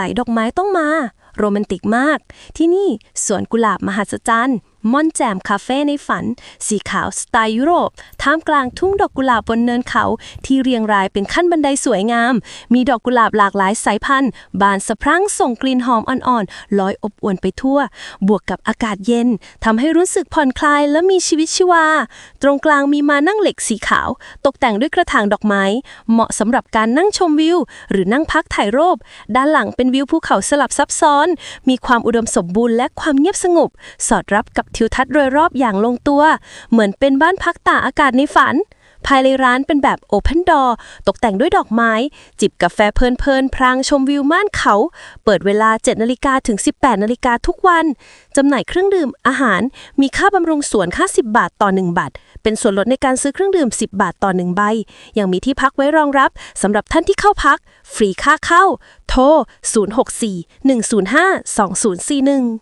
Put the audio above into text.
ใสดอกไม้ต้องมา โรแมนติกมาก ที่นี่สวนกุหลาบมหัศจรรย์ม่อนแจมคาเฟ่ในฝัน สีขาวสไตล์ยุโรป ท่ามกลางทุ่งดอกกุหลาบบนเนินเขา ที่เรียงรายเป็นขั้นบันไดสวยงาม มีดอกกุหลาบหลากหลายสายพันธุ์ บานสะพรั่งส่งกลิ่นหอมอ่อนๆลอยอบอวนไปทั่ว บวกกับอากาศเย็นทำให้รู้สึกผ่อนคลายและมีชีวิตชีวา ตรงกลางมีมานั่งเหล็กสีขาว ตกแต่งด้วยกระถางดอกไม้ เหมาะสำหรับการนั่งชมวิว หรือนั่งพักถ่ายรูปด้านหลังเป็นวิวภูเขาสลับซับซ้อน มีความอุดมสมบูรณ์และความเงียบสงบ สอดรับกับทิวทัศน์โดยรอบอย่างลงตัว เหมือนเป็นบ้านพักตากอากาศในฝัน ภายในร้านเป็นแบบ Open Door ตกแต่งด้วยดอกไม้ จิบกาแฟเพลินๆ พรางชมวิวม่านเขา เปิดเวลา 7นาฬิกาถึง 18นาฬิกาทุกวัน จำหน่ายเครื่องดื่มอาหาร มีค่าบำรุงสวนค่า 10 บาทต่อ 1 บาท เป็นส่วนลดในการซื้อเครื่องดื่ม 10 บาทต่อ 1 ใบ ยังมีที่พักไว้รองรับสำหรับท่านที่เข้าพัก ฟรีค่าเข้า โทร 064 105 2041